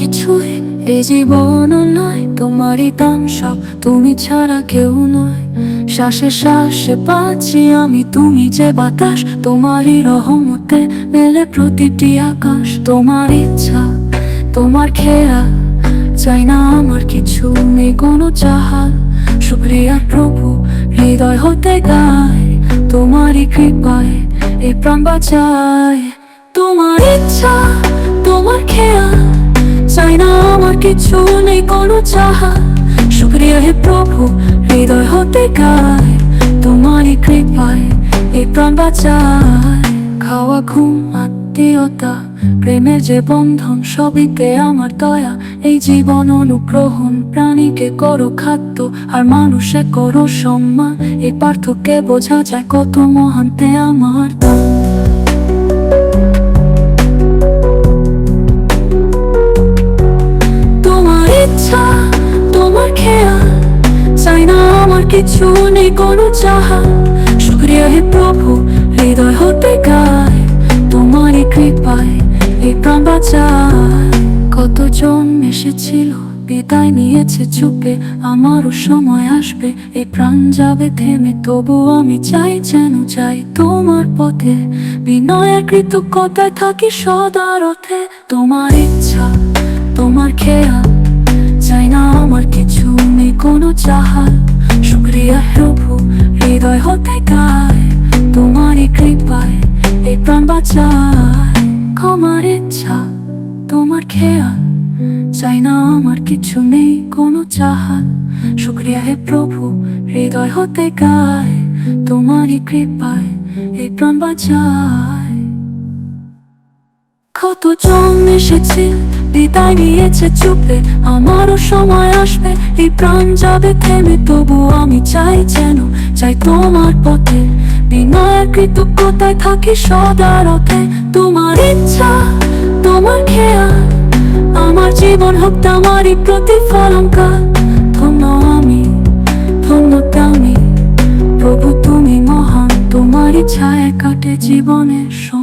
কিছুই, এই জীবন নয়, তোমারই দান সব তুমি ছাড়া কেউ নয়। শ্বাসে শ্বাসে পাচ্ছি আমি, তুমি যে বাতাস, তোমারই রহমতে মেলে প্রতিটি আকাশ। তোমার ইচ্ছা, তোমার খেয়া, চাই না আমার কিছু, নেই কোনো চাহাল সুপ্রিয়া প্রভু, হৃদয় হতে গায়, তোমারই কৃপায় এই প্রাণ বাঁচায়। তোমার ইচ্ছা তোমার চাই না আমার কিছু নেই, কোনো চাহা। শুক্রিয়া হে প্রভু, হৃদয় হতে গায় কৃপায় এই প্রাণ বাঁচায়। খাওয়া, ঘুম, আত্মীয়তা, প্রেমের যে বন্ধন সবিকে আমার দয়া। এই জীবন অনুগ্রহণ, প্রাণীকে করো খাদ্য, আর মানুষে করো সম্মান। এই পার্থক্যে বোঝা যায় কত মহান্তে আমার দাম কিছু নেই কোনো চাহা। শুক্রিয়া হে প্রভু, হৃদয় হতে গায়। তোমারই কৃপায় এই প্রাণ বাঁচায়। কতজন এসেছিল, বিদায় নিয়েছে চুপে। আমারও সময় আসবে, এই প্রাণ যাবে থেমে। তবু আমি চাই যেন চাই তোমার পথে। বিনয়ের কৃতজ্ঞতায় থাকি সদা রথে। তোমার ইচ্ছা, তোমার খেয়া চাই না আমার কিছু নেই কোনো চাহাল প্রাণ বাঁচায় ইচ্ছা তোমার খেয়া চাই না, আমার কিছু নেই, কোনো চাহাল শুক্রিয়া হে প্রভু, হৃদয় হতে গায়, তোমারই কৃপায় এই প্রাণ বাঁচায়। কতজন এসেছে, বিদায় নিয়েছে চুপে, আমারও সময় আসবে, এই প্রাণ যাবে থেমে তবু আমি চাই যেন, চাই তোমার পথে। বিনয়ের কৃতজ্ঞতায় থাকি সদা তোমার ইচ্ছা, তোমার খেয়া আমার জীবন হোক তোমারই প্রতিফলঙ্কা ধন্য আমি, ধন্য তামি, প্রভু তুমি মহান তোমারই ছায় কাটে জীবনের সময়